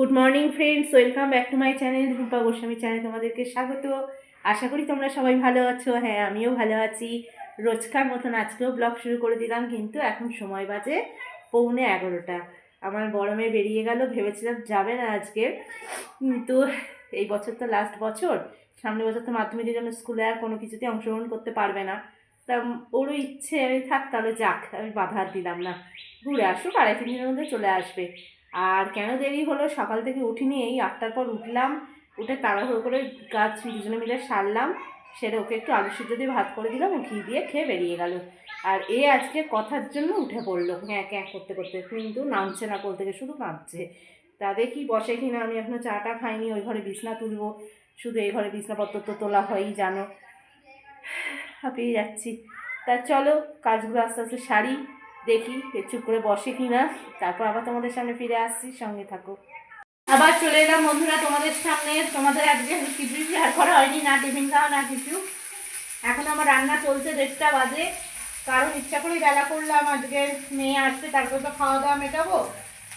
Good morning friends welcome back to my channel Rupa Goswami channel তোমাদেরকে স্বাগত। আশা করি তোমরা সবাই ভালো আছো। হ্যাঁ আমিও ভালো আছি। রোজকার মতন আজকেও ব্লগ শুরু করে দিলাম, কিন্তু এখন সময় বাজে পৌনে এগারোটা। আমার মেয়ে বেরিয়ে গেল, ভেবেছিলাম যাবে না আজকে। কিন্তু এই বছর তো লাস্ট বছর। সামনে বছর তো মাধ্যমিকের জন্য স্কুলে আর কোনো কিছুতে অংশগ্রহণ করতে পারবে না। তা ওরও ইচ্ছে, আমি থাক, তাহলে যাক, আমি বাধা দিলাম না। ঘুরে আসুক, আড়াই তিন দিনের মধ্যে চলে আসবে। আর কেন দেরি হলো? সকাল থেকে উঠিনি, এই আটটার পর উঠলাম, উঠে তাড়াহুড়ো করে গাছ দুজনে মিলে সারলাম সেটা ওকে একটু আলু সিদ্ধ দিয়ে ভাত করে দিলাম ঘি দিয়ে খেয়ে বেরিয়ে গেল। আর এ আজকে কথার জন্য উঠে পড়ল হ্যাঁ ক্যাঁ করতে করতে, কিন্তু নামছে না, কোল থেকে শুধু কাঁদছে তা দেখি বসে কিনা, আমি এখনও চাটা খাইনি, ওই ঘরে বিছনা তুলবো, শুধু এই ঘরে বিছনাপত্র তো তোলা হয়ই, জানো। হাঁপিয়ে যাচ্ছি। তা চলো, কাজগুলো আস্তে আস্তে সারি। দেখি চুপ করে বসে কিনা। তারপর আবার তোমাদের সামনে ফিরে আসছি, সঙ্গে থাকো। আবার চলে এলাম বন্ধুরা তোমাদের সামনে। তোমাদের আজকে কিছুই শেয়ার করা হয়নি, না টিফিন খাওয়া, না কিছু। এখন আমার রান্না চলছে দেড়টা বাজে। কারণ ইচ্ছা করেই বেলা করলাম, আজকে মেয়ে আসছে, তারপর তো খাওয়া দাওয়া মেটাবো।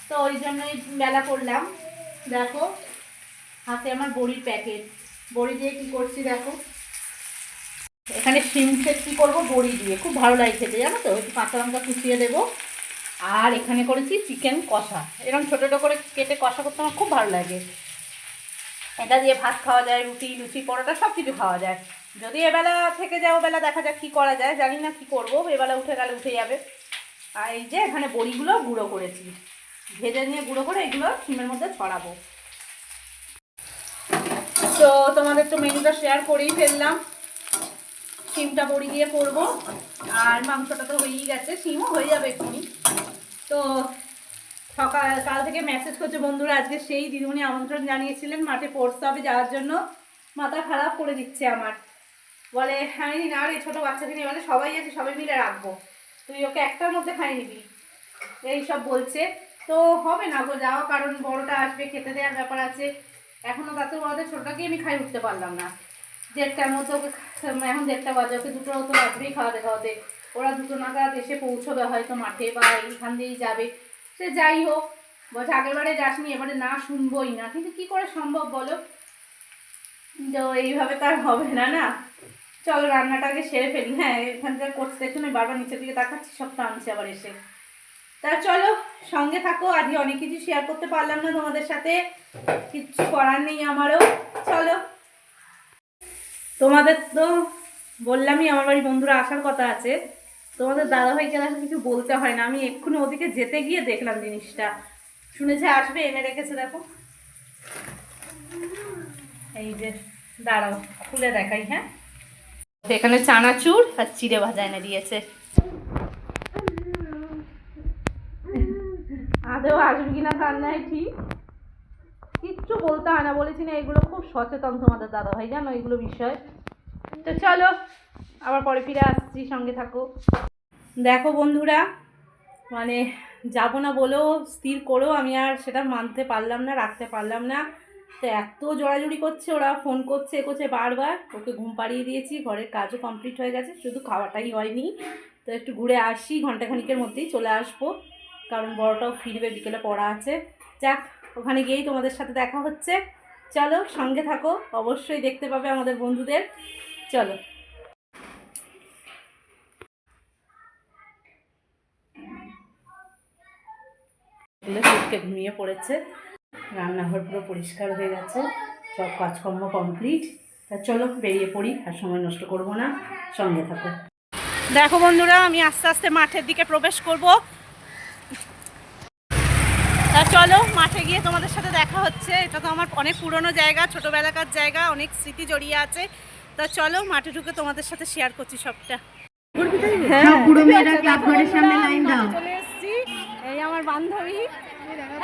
তো ওই জন্যই বেলা করলাম। দেখো, হাতে আমার বড়ির প্যাকেট। বড়ি দিয়ে কি করছি দেখো। এখানে শিম কি করব? বড়ি দিয়ে। খুব ভালো লাগে খেতে, জানো তো? একটু কাঁচা লঙ্কা কুচিয়ে দেবো। আর এখানে করেছি চিকেন কষা। এরকম ছোটো ছোটো করে কেটে কষা করতে আমার খুব ভালো লাগে। এটা দিয়ে ভাত খাওয়া যায়, রুটি, লুচি, পরোটা সব কিছু খাওয়া যায়। যদি এবেলা থেকে যাও, বেলা দেখা যাক কী করা যায়। জানি না কী করব। এবেলা উঠে গেলে উঠে যাবে। আর এই যে এখানে বড়িগুলো গুঁড়ো করেছি। ভেজে নিয়ে গুঁড়ো করে এগুলো শিমের মধ্যে ছড়াবো। তো তোমাদের তো মেনুটা শেয়ার করেই ফেললাম। শিমটা বড়ি দিয়ে করব। আর মাংসটা তো হয়েই গেছে, সিমও হয়ে যাবে এক্ষুনি। তো সকাল, কাল থেকে মেসেজ করছে বন্ধুরা, আজকে সেই দিদিমণি আমন্ত্রণ জানিয়েছিলেন, মাঠে পড়তে হবে যাওয়ার জন্য। মাথা খারাপ করে দিচ্ছে আমার। বলে আমি না রে, ছোটো বাচ্চাকে নিয়ে বলে সবাই আছে, সবাই মিলে রাখব। তুই ওকে একটার মধ্যে খাই নিবি। এই সব বলছে। তো হবে না গো, যাওয়া কারণ, বড়টা আসবে, খেতে দেওয়ার ব্যাপার আছে। এখনও তাতে বড়দের ছোটোটাকে আমি খাই উঠতে পারলাম না। দেড়টার মধ্যে ওকে এখন দেড়টা বাজে, ওকে দুটো তো লাগবেই খাওয়াতে খাওয়াতে। ওরা দুটো নাগাদ এসে পৌঁছবে হয়তো মাঠে বা এইখান দিয়েই যাবে। সে যাই হোক, বলছে আগেরবারে যাসনি, এবারে না শুনবোই না। কিন্তু কি করে সম্ভব বলো? তো এইভাবে তো আর হবে না না? চলো, রান্নাটা আগে সেরে ফেলি। হ্যাঁ এখানকার করতে দেখুন বারবার নিচের দিকে তাকাচ্ছি সব টানছে আবার এসে। তা চলো, সঙ্গে থাকো, আজকে অনেক কিছু শেয়ার করতে পারলাম না তোমাদের সাথে। কিচ্ছু করার নেই আমারও। চলো। তোমাদের তো বললামই আমার বাড়ি বন্ধুরা আসার কথা আছে। তোমাদের দাদাভাইকে দেখো কিছু বলতে হয় না। আমি এক্ষুনি ওদিকে যেতে গিয়ে দেখলাম জিনিসটা। শুনেছে আসবে, এনে রেখেছে, দেখো। এই যে, দাঁড়াও, খুলে দেখাই হ্যাঁ? এখানে চানাচুর আর চিড়ে ভাজা এনে দিয়েছে। আদেও আসবে কিনা তার নাই ঠিক। কিচ্ছু বলতে হয় না। বলেছি না, এগুলো খুব সচেতন তোমাদের দাদা ভাই জানো এগুলো বিষয়। তো চলো, আবার পরে ফিরে আসছি, সঙ্গে থাকো। দেখো বন্ধুরা মানে যাব না বলেও স্থির করেও আমি আর সেটা মানতে পারলাম না, রাখতে পারলাম না। তো এত জোড়াজুড়ি করছে, ওরা ফোন করছে এ করছে বারবার। ওকে ঘুম পাড়িয়ে দিয়েছি, ঘরের কাজও কমপ্লিট হয়ে গেছে, শুধু খাওয়াটাই হয়নি। তো একটু ঘুরে আসি ঘণ্টা ঘন্টাখানিকের মধ্যেই চলে আসব, কারণ বড়টাও ফিরবে, বিকেলে পড়া আছে। যাক ওখানে গিয়েই তোমাদের সাথে দেখা হচ্ছে। চলো, সঙ্গে থাকো। অবশ্যই দেখতে পাবে আমাদের বন্ধুদের। চলো। সুটকে ঘুমিয়ে পড়েছে। রান্নাঘর পুরো পরিষ্কার হয়ে গেছে। সব কাজকর্ম কমপ্লিট। তা চলো, বেরিয়ে পড়ি আর সময় নষ্ট করব না। সঙ্গে থাকো। দেখো বন্ধুরা, আমি আস্তে আস্তে মাঠের দিকে প্রবেশ করব। চলো মাঠে গিয়ে তোমাদের সাথে দেখা হচ্ছে। এটা তো আমার অনেক পুরনো জায়গা ছোটবেলাকার জায়গা অনেক স্মৃতি জড়িয়ে আছে। তা চলো মাঠে ঢুকে তোমাদের সাথে শেয়ার করছি সবটা। হ্যাঁ এসেছি। এই আমার বান্ধবী।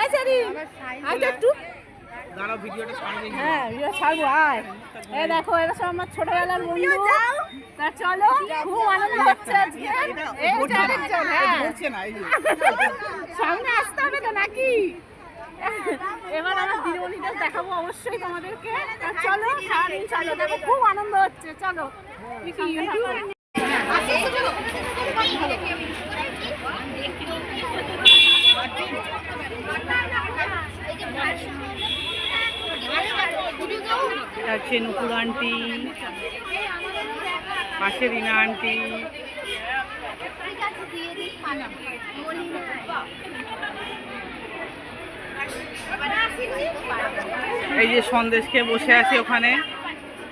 এই সারি। আয় তো একটু। হ্যাঁ ভিডিও ছাড়বো আয়। এই দেখো এরা সব আমার ছোটবেলার বন্ধু। তা চলো খুব আনন্দ হচ্ছে আজকে। হ্যাঁ। সামনে আসতে হবে তো নাকি? এবার আমার দিদিমণিদের দেখাবো অবশ্যই তোমাদেরকে। চলো সারাদিন চলো দেখো খুব আনন্দ হচ্ছে চলো। তুই ইউটিউব এটা হচ্ছে আন্টি পাশে রিনা আন্টি। এই যে সন্দেশ খেয়ে বসে আছে ওখানে।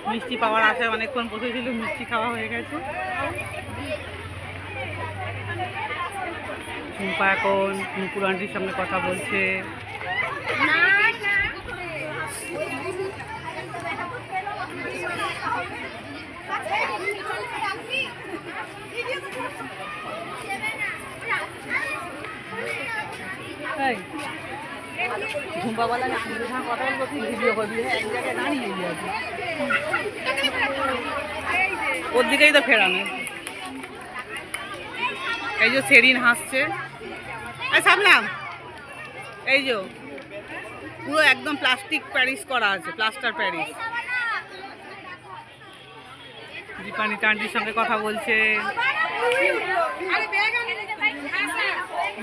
মিষ্টি পাওয়ার আশায় অনেকক্ষণ বসেছিল মিষ্টি খাওয়া হয়ে গেছে। ঝুম্পা এখন নুপুর আন্টির সামনে কথা বলছে। ঝুম্পাওয়ালা কথা করবি এক জায়গায় দাঁড়িয়ে আছে। ওর দিকেই তো ফেরানো। এই যে সেরিন হাসছে। এই সামলাম এই যে পুরো একদম প্লাস্টিক প্যারিস করা আছে, প্লাস্টার প্যারিস। দীপানি টান্টির সঙ্গে কথা বলছে।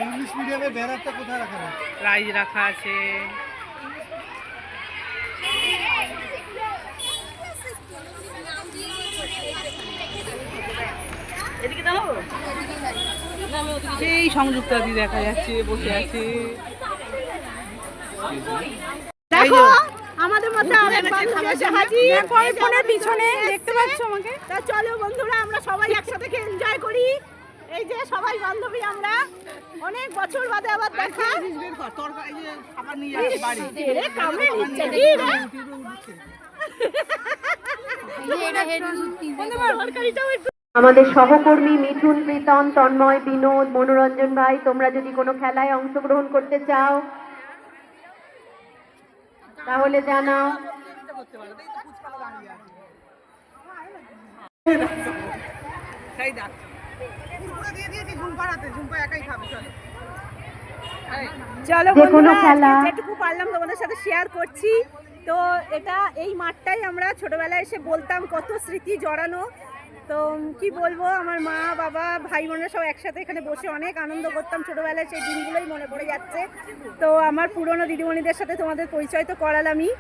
ইংলিশ মিডিয়ামে ব্যানারটা কোথায় রাখা প্রাইজ রাখা আছে। সেই সংযুক্তা দি দেখা যাচ্ছে বসে আছে। যে, আমাদের মধ্যে অনেক বান্ধবী এসে হাজির। ফোনের পিছনে দেখতে পাচ্ছ আমাকে? তা চলো বন্ধুরা আমরা সবাই একসাথে এনজয় করি। এই যে সবাই বান্ধবী আমরা। অনেক বছর বাদে আবার দেখা। আমাদের সহকর্মী মিঠুন প্রীতম তন্ময় বিনোদ মনোরঞ্জন ভাই তোমরা যদি কোনো খেলায় অংশগ্রহণ করতে চাও তাহলে জানাও সেই দেখ। পুরো দিয়ে দিয়েছি ঝুম্পার হাতে, ঝুম্পা একাই খাবে, চলো। যেটুকু পারলাম তোমাদের সাথে শেয়ার করছি। তো এটা এই মাঠটাই আমরা ছোটবেলায় এসে বলতাম কত স্মৃতি জড়ানো। তো কি বলব আমার মা বাবা ভাই বোনেরা সব একসাথে এখানে বসে অনেক আনন্দ করতাম। ছোটোবেলায় সেই দিনগুলোই মনে পড়ে যাচ্ছে। তো আমার পুরনো দিদিমণিদের সাথে তোমাদের পরিচয় তো করালামই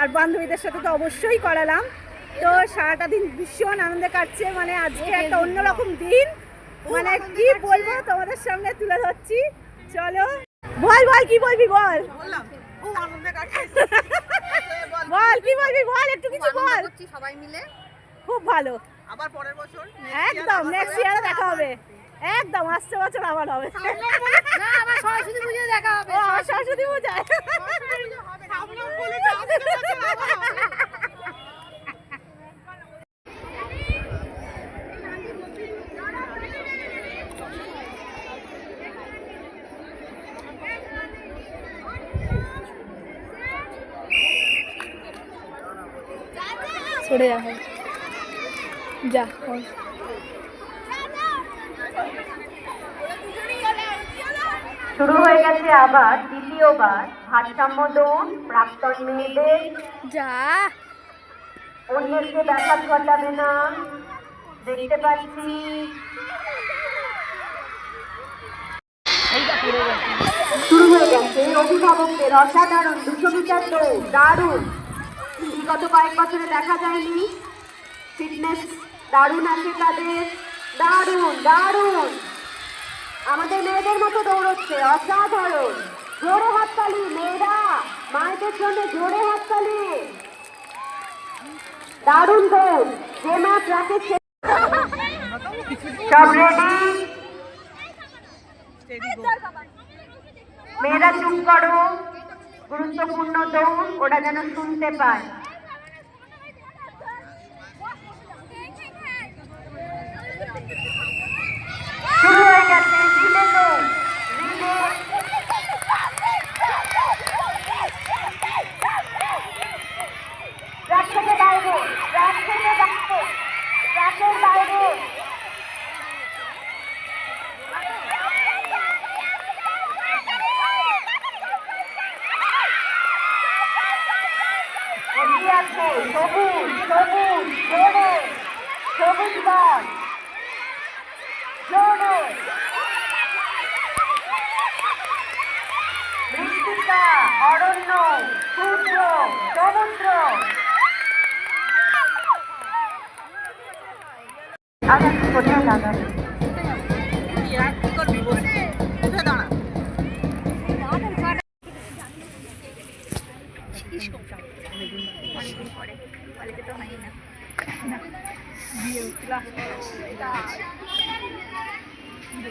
আর বান্ধবীদের সাথে তো অবশ্যই করালাম। তো সারাটা দিন ভীষণ আনন্দে কাটছে মানে আজকে একটা অন্যরকম দিন। মানে কি বলব তোমাদের সামনে তুলে ধরছি। চলো। বল বল কি বলবি বল। বল কি বলবি বল একটু কিছু বল সবাই মিলে। খুব ভালো। আবার পরের বছর একদম নেক্সট ইয়ারে দেখা হবে। একদম আসছে বছর আবার হবে। না আবার সরস্বতী পুজো দেখা হবে। ও সরস্বতী পূজায়। সরে যা যা শুরু হয়ে গেছে আবার দ্বিতীয়বার ভারসাম্য দৌড় প্রাক্তন মেয়েদের। যা। অন্যকে ব্যাঘাত ঘটাবে না। দেখতে পাচ্ছি। শুরু হয়ে গেছে অভিভাবকদের অসাধারণ দুশো মিটার দৌড়। দারুণ। বিগত কয়েক বছরে দেখা যায়নি। ফিটনেস দারুণ আছে তাদের। দারুণ দারুণ। আমাদের মেয়েদের মতো দৌড়চ্ছে অসাধারণ। জোরে হাততালি মেয়েরা। মায়েদের জন্য জোরে হাততালি দারুণ দৌড়। যে মা ট্রাকে সে- সব রেডি মেয়েরা চুপ করো। গুরুত্বপূর্ণ দৌড় ওরা যেন শুনতে পায়। side. সামনে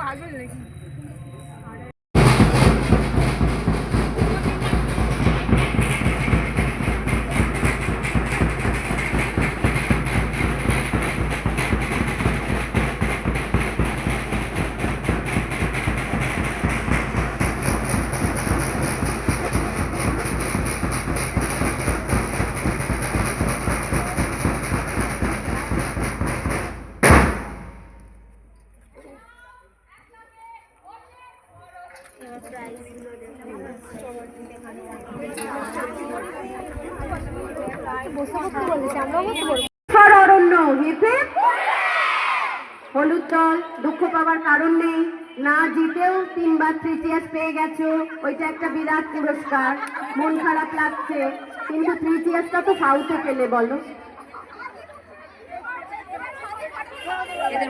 সর দুঃখ পাওয়ার কারণ নেই। না জিতেও তিনবার থ্রি চেয়ার্স পেয়ে গেছো। ওইটা একটা বিরাট পুরস্কার। মন খারাপ লাগছে। কিন্তু থ্রি চেয়ার্সটা তো সাউথে পেলে বলো।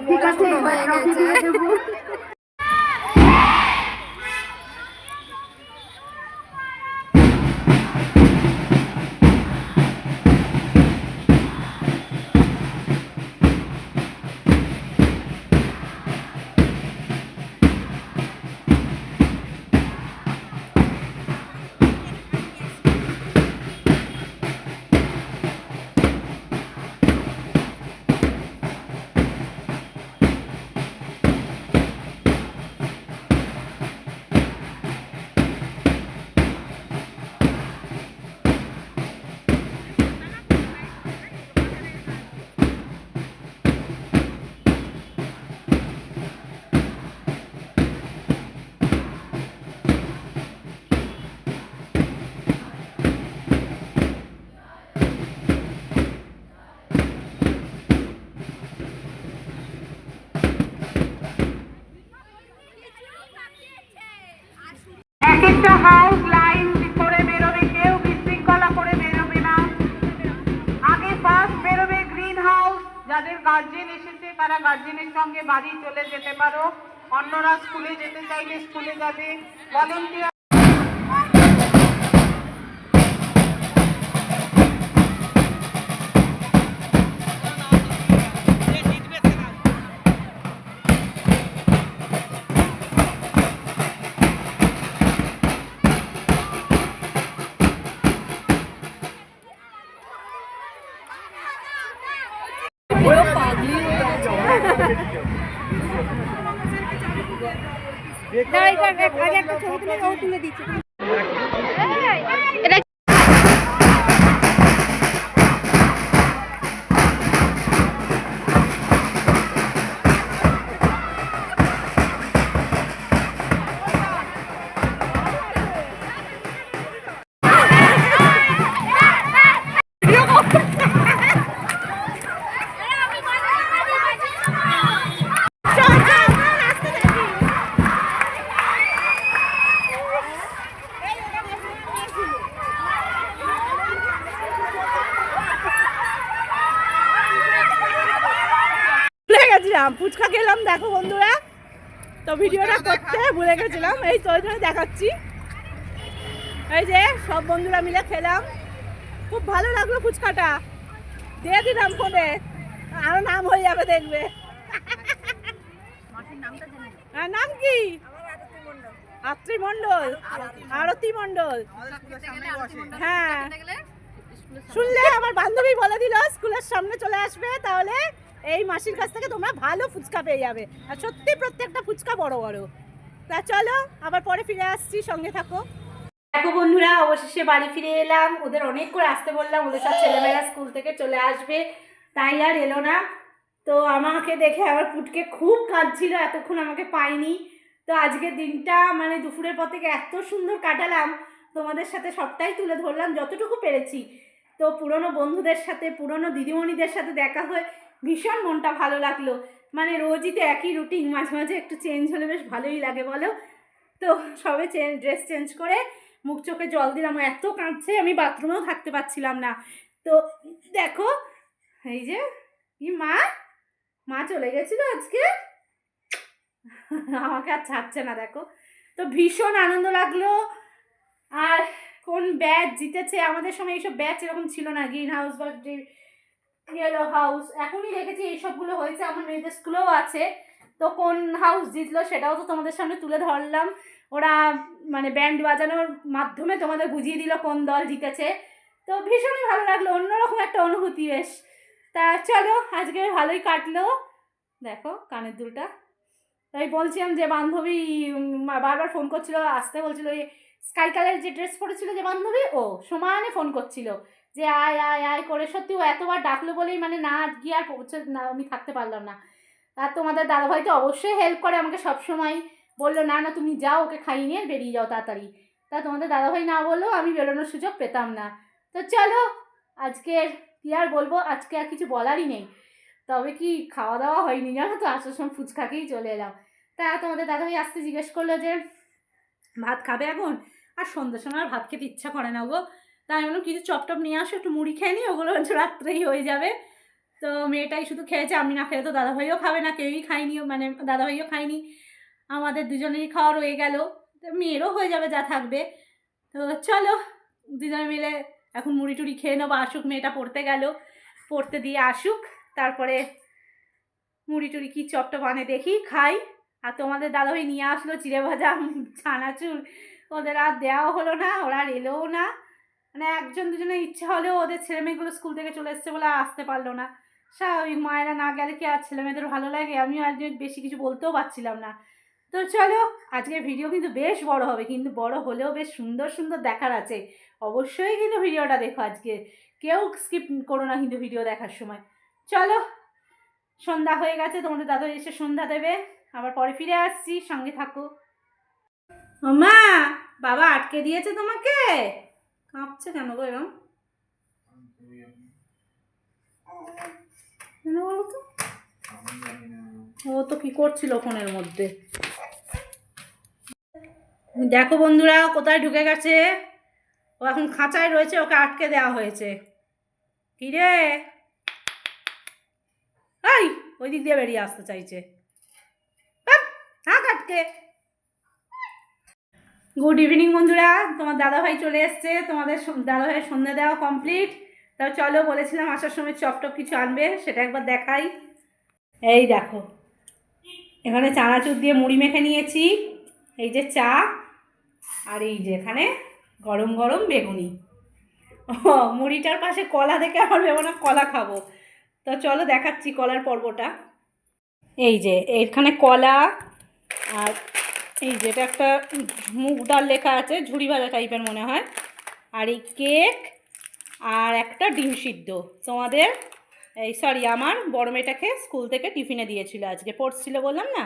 ঠিক আছে এবার ট্রফি দিয়ে দেবো। গার্জেনের সঙ্গে বাড়ি চলে যেতে পারো। অন্যরা স্কুলে যেতে চাইলে স্কুলে যাবে। ভলেন্টিয়ার ভেঙে দিচ্ছে। দেখাচ্ছি এই যে সব বন্ধুরা মিলে খেলাম। খুব ভালো লাগল ফুচকাটা। দিয়ে দিলাম ফোনে। আরও নাম হয়ে যাবে দেখবে। আর নাম কি? আত্রি মন্ডল আরতি মন্ডল হ্যাঁ। শুনলে আমার বান্ধবী বলে দিল স্কুলের সামনে চলে আসবে তাহলে এই মাসির কাছ থেকে তোমরা ভালো ফুচকা পেয়ে যাবে। আর সত্যি প্রত্যেকটা ফুচকা বড় বড়। তা চলো, আবার পরে ফিরে আসছি, সঙ্গে থাকো। দেখো বন্ধুরা, অবশেষে বাড়ি ফিরে এলাম। ওদের অনেক করে আসতে বললাম, ওদের সব ছেলেমেয়েরা স্কুল থেকে চলে আসবে। তাই আর এলো না। তো আমাকে দেখে আবার পুটকে খুব কাঁদছিল, এতক্ষণ আমাকে পাইনি। তো আজকের দিনটা মানে দুপুরের পর থেকে এত সুন্দর কাটালাম। তোমাদের সাথে সবটাই তুলে ধরলাম, যতটুকু পেরেছি। তো পুরনো বন্ধুদের সাথে, পুরনো দিদিমণিদের সাথে দেখা হয়ে ভীষণ মনটা ভালো লাগল। মানে তো একই রুটিন মাঝে মাঝে একটু চেঞ্জ হলে বেশ ভালোই লাগে বলো। তো সবে চেঞ্জ ড্রেস চেঞ্জ করে মুখ চোখে জল দিলাম এত কাঁদছে, আমি বাথরুমেও থাকতে পারছিলাম না। তো দেখো, এই যে কি মা মা চলে গেছিল আজকে। আমাকে আর ছাড়ছে না, দেখো। তো ভীষণ আনন্দ লাগল। আর কোন ব্যাচ জিতেছে? আমাদের সময় এইসব ব্যাচ এরকম ছিল না গ্রিন হাউস বা ইয়েলো হাউস এখনই দেখেছি এইসবগুলো হয়েছে, আমার মেয়েদের স্কুলেও আছে। তো কোন হাউস জিতলো সেটাও তো তোমাদের সামনে তুলে ধরলাম। ওরা মানে ব্যান্ড বাজানোর মাধ্যমে তোমাদের বুঝিয়ে দিল কোন দল জিতেছে। তো ভীষণই ভালো লাগল, অন্যরকম একটা অনুভূতি বেশ। তা চলো, আজকে ভালোই কাটলো। দেখো, কানের দুলটা। তাই বলছিলাম যে বান্ধবী বারবার ফোন করছিল, আসতে বলছিল স্কাই কালারের যে ড্রেস পরেছিল যে বান্ধবী, ও সমানে ফোন করছিল। যে আয় আয় আয় করে। সত্যি ও এতবার ডাকলো বলেই মানে না গিয়ে আর পৌঁছে না, আমি থাকতে পারলাম না। আর তোমাদের দাদাভাই তো অবশ্যই হেল্প করে আমাকে সবসময়। বলল, না না, তুমি যাও, ওকে খাইয়ে নিয়ে বেরিয়ে যাও তাড়াতাড়ি। তা তোমাদের দাদাভাই না বললেও আমি বেরোনোর সুযোগ পেতাম না। তো চলো, আজকে কী আর বলব? আজকে আর কিছু বলারই নেই। তবে কি খাওয়া দাওয়া হয়নি জানো তো? আসার সময় ফুচকা খেয়েই চলে এলাম। তা তোমাদের দাদাভাই আসতে জিজ্ঞেস করল যে, ভাত খাবে এখন? আর সন্ধ্যের সময় আর ভাত খেতে ইচ্ছা করে না গো। তাই আমি বললাম কিছু চপ টপ নিয়ে আসো, একটু মুড়ি খেয়ে নিই, ওগুলো রাত্রেই হয়ে যাবে। তো মেয়েটাই শুধু খেয়েছে, আমি না খেলে তো দাদাভাইও খাবে না, কেউই খাইনি মানে দাদাভাইও খায়নি। আমাদের দুজনেরই খাওয়া রয়ে গেল, তো মেয়েরও হয়ে যাবে যা থাকবে। তো চলো, দুজনে মিলে এখন মুড়ি টুড়ি খেয়ে নেব, আসুক মেয়েটা পড়তে গেল, পড়তে দিয়ে আসুক, তারপরে মুড়ি টুড়ি কী চপটা বানে দেখি, খাই। আর তোমাদের দাদাভাই নিয়ে আসলো, চিড়ে ভাজা ছানাচুর, ওদের আর দেওয়া হলো না, ওরা এলোও না। মানে একজন দুজনের ইচ্ছা হলেও ওদের ছেলেমেয়েগুলো স্কুল থেকে চলে এসছে বলে আসতে পারল না। স্বাভাবিক মায়েরা না গেলে কি আর ছেলেমেয়েদের ভালো লাগে? আমিও আজকে বেশি কিছু বলতেও পারছিলাম না। তো চলো আজকে ভিডিও কিন্তু বেশ বড় হবে, কিন্তু বড় হলেও বেশ সুন্দর সুন্দর দেখার আছে। অবশ্যই কিন্তু ভিডিওটা দেখো আজকে। কেউ স্কিপ করো না কিন্তু ভিডিও দেখার সময়। চলো, সন্ধ্যা হয়ে গেছে, তোমাদের দাদু এসে সন্ধ্যা দেবে। আবার পরে ফিরে আসছি, সঙ্গে থাকো। মা বাবা আটকে দিয়েছে তোমাকে? কাঁপছে কেন গো এরম? ও তো কি করছিল ফোনের মধ্যে? দেখো বন্ধুরা কোথায় ঢুকে গেছে? ও এখন খাঁচায় রয়েছে ওকে আটকে দেওয়া হয়েছে। কি রে? এই ওই দিক দিয়ে বেরিয়ে আসতে চাইছে। থাক আটকে। গুড ইভিনিং বন্ধুরা। তোমার দাদাভাই চলে এসছে। তোমাদের দাদাভাইয়ের সন্ধ্যা দেওয়া কমপ্লিট তা চলো, বলেছিলাম আসার সময় চপ টপ কিছু আনবে, সেটা একবার দেখাই। এই দেখো, এখানে চানাচুর দিয়ে মুড়ি মেখে নিয়েছি। এই যে চা, আর এই যে এখানে গরম গরম বেগুনি। ও, মুড়িটার পাশে কলা দেখে আমার ভেবো না, কলা খাব। তো চলো দেখাচ্ছি কলার পর্বটা। এই যে, এখানে কলা, আর এই যে এটা একটা মুগ ডাল লেখা আছে, ঝুড়ি ভাজা টাইপের মনে হয়। আর এই কেক আর একটা ডিম সিদ্ধ। তোমাদের এই সরি আমার বড় মেয়েটাকে স্কুল থেকে টিফিনে দিয়েছিল আজকে পড়ছিল বললাম না?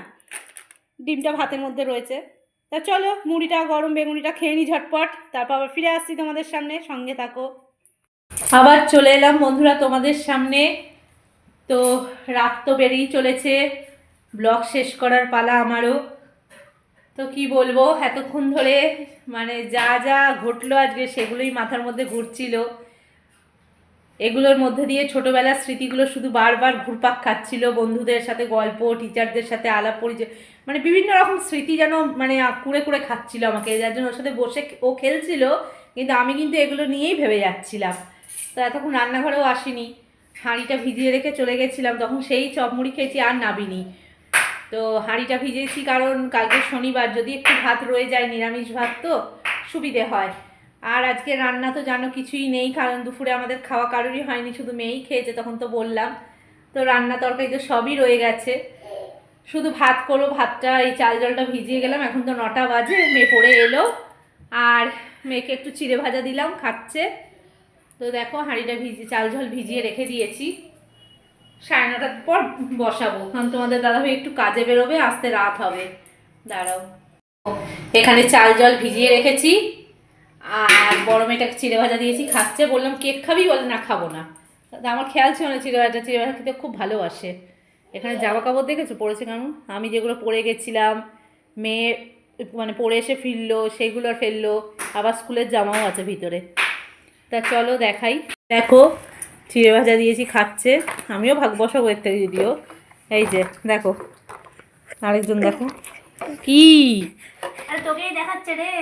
ডিমটা ভাতের মধ্যে রয়েছে। তা চলো, মুড়িটা, গরম বেগুনিটা খেয়ে নিই ঝটপট। তারপর আবার ফিরে আসছি তোমাদের সামনে, সঙ্গে থাকো। আবার চলে এলাম বন্ধুরা তোমাদের সামনে। তো রাত তো বেরিয়ে চলেছে, ব্লগ শেষ করার পালা আমারও। তো কি বলব, এতক্ষণ ধরে মানে যা যা ঘটলো আজকে সেগুলোই মাথার মধ্যে ঘুরছিল। এগুলোর মধ্যে দিয়ে ছোটোবেলার স্মৃতিগুলো শুধু বারবার ঘুরপাক খাচ্ছিল, বন্ধুদের সাথে গল্প টিচারদের সাথে আলাপ পরিচয় মানে বিভিন্ন রকম স্মৃতি যেন মানে কুড়ে কুড়ে খাচ্ছিল আমাকে, যার জন্য ওর সাথে বসে ও খেলছিল, কিন্তু আমি কিন্তু এগুলো নিয়েই ভেবে যাচ্ছিলাম। তো এতক্ষণ রান্নাঘরেও আসিনি, হাঁড়িটা ভিজিয়ে রেখে চলে গেছিলাম, তখন সেই চপমুড়ি খেয়েছি আর নাবিনি। তো হাঁড়িটা ভিজেছি কারণ কালকে শনিবার, যদি একটু ভাত রয়ে যায়, নিরামিষ ভাত তো সুবিধে হয়। আর আজকে রান্না তো জানো কিছুই নেই, কারণ দুপুরে আমাদের খাওয়া কারোরই হয়নি, শুধু মেয়েই খেয়েছে, তখন তো বললাম। তো রান্না তরকারি তো সবই রয়ে গেছে। শুধু ভাত করো, ভাতটা, এই চাল জলটা ভিজিয়ে গেলাম, এখন তো নটা বাজে, মেয়ে পড়ে এলো। আর মেয়েকে একটু চিড়ে ভাজা দিলাম, খাচ্ছে। তো দেখো হাঁড়িটা ভিজিয়ে চাল জল ভিজিয়ে রেখে দিয়েছি। সাড়ে নটার পর বসাবো। কারণ তোমাদের দাদাভাই একটু কাজে বেরোবে, আসতে রাত হবে। দাঁড়াও। এখানে চাল জল ভিজিয়ে রেখেছি। আর বড় মেয়েটাকে চিড়ে ভাজা দিয়েছি, খাচ্ছে। বললাম, কেক খাবি? বলে, না, খাব না। আমার খেয়াল ছিল না চিড়ে ভাজা চিড়ে ভাজা খেতে খুব ভালোবাসে। এখানে জামা কাপড় দেখেছ? পরেছে কেমন? আমি যেগুলো পরে গেছিলাম, মেয়ে মানে পরে এসে ফিরলো, সেগুলো ফেলল। আবার স্কুলের জামাও আছে ভিতরে। তা চলো দেখাই। দেখো চিড়ে ভাজা দিয়েছি খাচ্ছে। আমিও ভাগ বসাবো এর থেকে যদিও। এই যে দেখো। আরেকজন দেখো। কি? আরে তোকেই দেখাচ্ছে রে।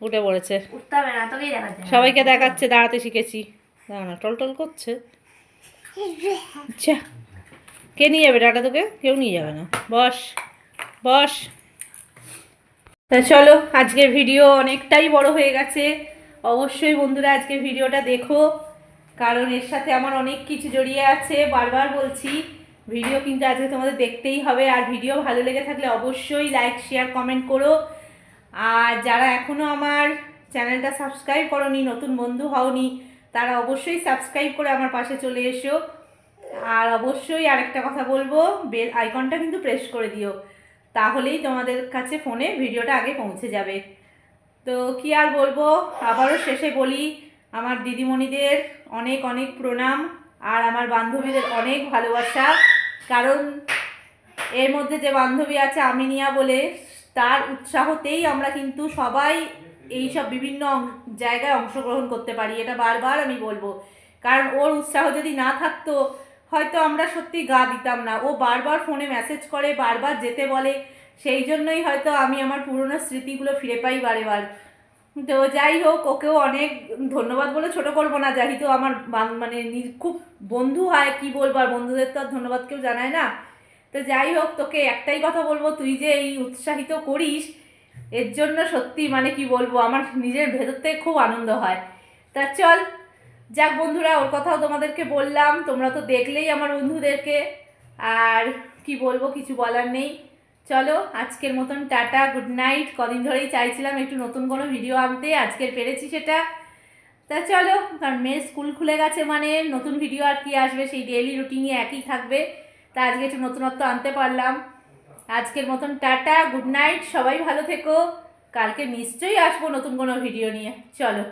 উঠে পড়েছে। না তোকেই দেখাচ্ছে। সবাইকে দেখাচ্ছে দাঁড়াতে শিখেছি। দাঁড়া না টল টল করছে। আচ্ছা। কে নিয়ে যাবে টাটা তোকে? কেউ নিয়ে যাবে না। বস বস। তা চলো আজকের ভিডিও অনেকটাই বড় হয়ে গেছে। অবশ্যই বন্ধুরা আজকের ভিডিওটা দেখো। কারণ এর সাথে আমার অনেক কিছু জড়িয়ে আছে। বারবার বলছি, ভিডিও কিন্তু আজকে তোমাদের দেখতেই হবে। আর ভিডিও ভালো লেগে থাকলে অবশ্যই লাইক শেয়ার কমেন্ট করো। আর যারা এখনও আমার চ্যানেলটা সাবস্ক্রাইব করনি, নতুন বন্ধু হওনি, তারা অবশ্যই সাবস্ক্রাইব করে আমার পাশে চলে এসো। আর অবশ্যই আরেকটা কথা বলব বেল আইকনটা কিন্তু প্রেস করে দিও। তাহলেই তোমাদের কাছে ফোনে ভিডিওটা আগে পৌঁছে যাবে। তো কি আর বলব, আবারও শেষে বলি আমার দিদিমণিদের অনেক অনেক প্রণাম আর আমার বান্ধবীদের অনেক ভালোবাসা। কারণ এর মধ্যে যে বান্ধবী আছে আমিনিয়া বলে, তার উৎসাহতেই আমরা কিন্তু সবাই এই সব বিভিন্ন জায়গায় অংশগ্রহণ করতে পারি। এটা বারবার আমি বলব। কারণ ওর উৎসাহ যদি না থাকতো, হয়তো আমরা সত্যি গা দিতাম না। ও বারবার ফোনে মেসেজ করে, বারবার যেতে বলে। সেই জন্যই হয়তো আমি আমার পুরনো স্মৃতিগুলো ফিরে পাই বারে বার তো যাই হোক, ওকেও অনেক ধন্যবাদ বলে ছোট করব না। যেহেতু আমার মানে খুব বন্ধু হয়, কি বলব, আর বন্ধুদের তো আর ধন্যবাদ কেউ জানায় না। তো যাই হোক, তোকে একটাই কথা বলব, তুই যে এই উৎসাহিত করিস, এর জন্য সত্যি মানে কি বলব, আমার নিজের ভেতর থেকে খুব আনন্দ হয়। তা চল, যাক বন্ধুরা, ওর কথাও তোমাদেরকে বললাম, তোমরা তো দেখলেই আমার বন্ধুদেরকে। আর কি বলব, কিছু বলার নেই। চলো, আজকের মতন টাটা গুড নাইট কদিন ধরেই চাইছিলাম একটু নতুন কোনো ভিডিও আনতে, আজকের পেরেছি সেটা। তা চলো, কারণ মেয়ের স্কুল খুলে গেছে মানে নতুন ভিডিও আর কি আসবে, সেই ডেইলি রুটিনে একই থাকবে। তা আজকে একটু নতুনত্ব আনতে পারলাম। আজকের মতন টাটা গুড নাইট সবাই ভালো থেকো। কালকে নিশ্চয়ই আসব নতুন কোনো ভিডিও নিয়ে। চলো।